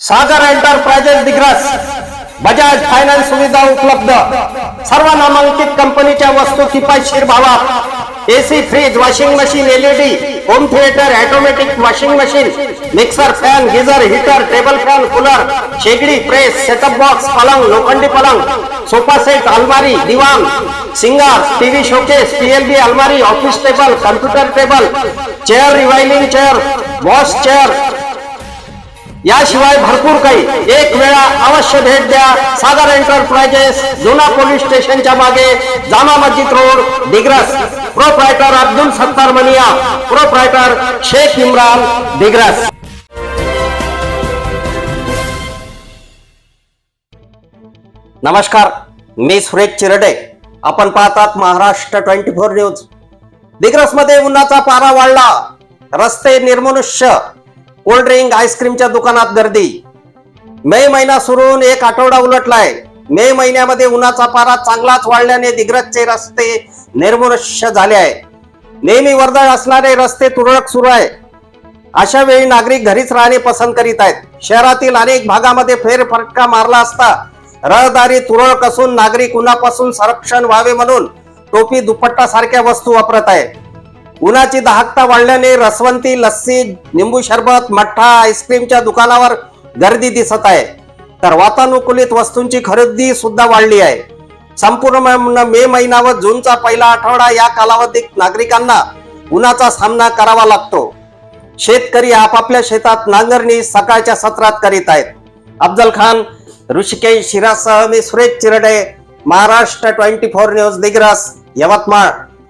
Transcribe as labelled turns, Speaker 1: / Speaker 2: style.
Speaker 1: सागर enterprises Digras Bajaj finance सुविधा उपलब्ध. सर्व नामांकित कंपनीच्या वस्तू किफायतशीर भावात AC fridge washing machine LED home theatre automatic washing machine mixer fan geyser heater table fan cooler शेगडी प्रेस सेटअप बॉक्स पलंग लोखंडी पलंग सोफा सेट अलमारी दिवान सिंगार टीव्ही शोकेस पीएलबी अलमारी office table computer table chair revolving chair wash chair याशिवाय भरपूर काही. एक वेळा अवश्य भेट द्या. सागर एंटरप्राइजेस जुना पोलीस स्टेशनच्या मागे Jama Masjid road Digras. Proprietor Abdul Sattar Maniya. Proprietor Shaikh Imran Digras. नमस्कार. मी सुरेश चिरडे. आपण पाहतात महाराष्ट्र ट्वेंटी फोर न्यूज. दिग्रसमध्ये उन्हाचा पारा वाढला. रस्ते निर्मनुष्य. कोल्ड्रिंक आईस्क्रीमच्या दुकानात गर्दी. मे महिना सुरून एक आठवडा उलटलाय. मे महिन्यामध्ये उन्हाचा पारा चांगलाच वाढल्याने दिग्रजचे रस्ते निर्मनुष्य झाले आहे नेहमी वर्दळ असणारे रस्ते तुरळक सुरू आहे अशा वेळी नागरिक घरीच राहणे पसंत करीत आहेत. शहरातील अनेक भागामध्ये फेरफटका मारला असता रहदारी तुरळक असून नागरिक उन्हापासून संरक्षण व्हावे म्हणून टोपी दुपट्टा सारख्या वस्तू वापरत आहे उन्हाची दाहकता वाढल्याने रसवंती लस्सी निंबू सरबत मठ्ठा आईस्क्रीमच्या दुकानावर गर्दी दिसत आहे. तर वातानुकूलित वस्तूंची खरेदी सुद्धा वाढली आहे. संपूर्ण मे महिना व जूनचा पहिला आठवडा या कालावधीत नागरिकांना उन्हाचा सामना करावा लागतो. शेतकरी आपापल्या शेतात नांगरणी सकाळच्या सत्रात करीत आहेत. अफजल खान ऋषिकेश शिरासह मी Suresh Chirde Maharashtra twenty four news Digras Yavatmal.